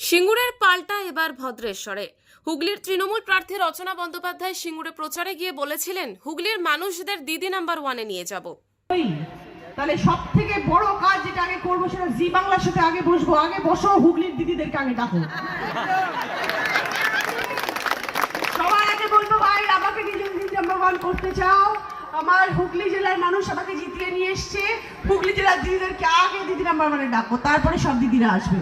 সিঙ্গুরের পাল্টা এবার ভদ্রেশ্বরে। হুগলির তৃণমূল প্রার্থী রচনা বন্দ্যোপাধ্যায় সিঙ্গুরে প্রচারে গিয়ে বলেছিলেন, হুগলির মানুষদের দিদি নাম্বার ওয়ানে নিয়ে যাব। তাহলে সব থেকে বড় কাজ যেটা আগে করব সেটা জি বাংলার সাথে আগে বসবো। আগে বসো, হুগলির দিদিদেরকে আগে ডাকো। সবার আগে বলব, ভাই, আমাকে দিদি নাম্বার ওয়ান করতে চাও। আমার হুগলি জেলার মানুষ আমাকে জিতিয়ে নিয়ে এসছে। হুগলি জেলার দিদিদেরকে আগে দিদি নাম্বার ওয়ানে ডাকো। তারপরে সব দিদিরা আসবে।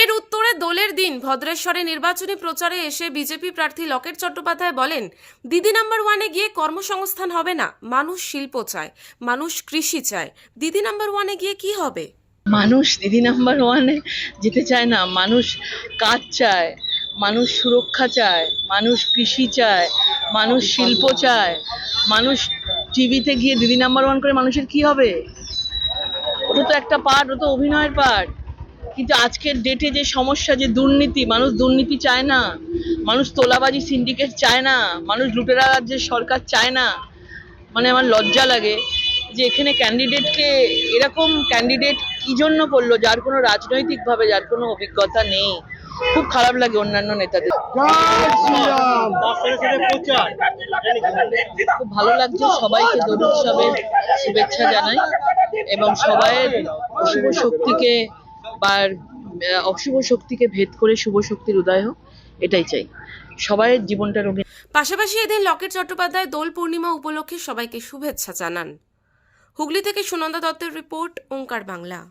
এর উত্তরে দোলের দিন ভদ্রেশ্বরে নির্বাচনী প্রচারে এসে বিজেপি প্রার্থী লকেট চট্টোপাধ্যায় বলেন, দিদি নাম্বার ওয়ানে গিয়ে কর্মসংস্থান হবে না, মানুষ শিল্প চায়, মানুষ কৃষি চায়। দিদি নাম্বার ওয়ানে গিয়ে কি হবে? মানুষ দিদি নাম্বার ওয়ানে যেতে চায় না, মানুষ কাজ চায়, মানুষ সুরক্ষা চায়, মানুষ কৃষি চায়, মানুষ শিল্প চায়, মানুষ টিভিতে গিয়ে দিদি নাম্বার ওয়ান করে মানুষের কি হবে? ওটা তো একটা পার্ট, ওটা তো অভিনয়ের পার্ট। কিন্তু আজকের ডেটে যে সমস্যা, যে দুর্নীতি, মানুষ দুর্নীতি চায় না, মানুষ তোলাবাজি সিন্ডিকেট চায় না, মানুষ লুটেরা যে সরকার চায় না মানে আমার লজ্জা লাগে যে এখানে ক্যান্ডিডেটকে এরকম ক্যান্ডিডেট কি জন্য করল, যার কোনো রাজনৈতিকভাবে যার কোনো অভিজ্ঞতা নেই। খুব খারাপ লাগে অন্যান্য নেতাদের। খুব ভালো লাগছে সবাইকে দোল উৎসবের শুভেচ্ছা জানাই এবং সবাইয়ের শুভ শক্তিকে আহ, অশুভ শক্তিকে ভেদ করে শুভ শক্তির উদয় হোক এটাই চাই। সবাই জীবনটা রঙিন পাশাপাশি এদিন লকেট চট্টোপাধ্যায় দোল পূর্ণিমা উপলক্ষে সবাইকে শুভেচ্ছা জানান। হুগলি থেকে সুনন্দা দত্তের রিপোর্ট ওঙ্কার বাংলা।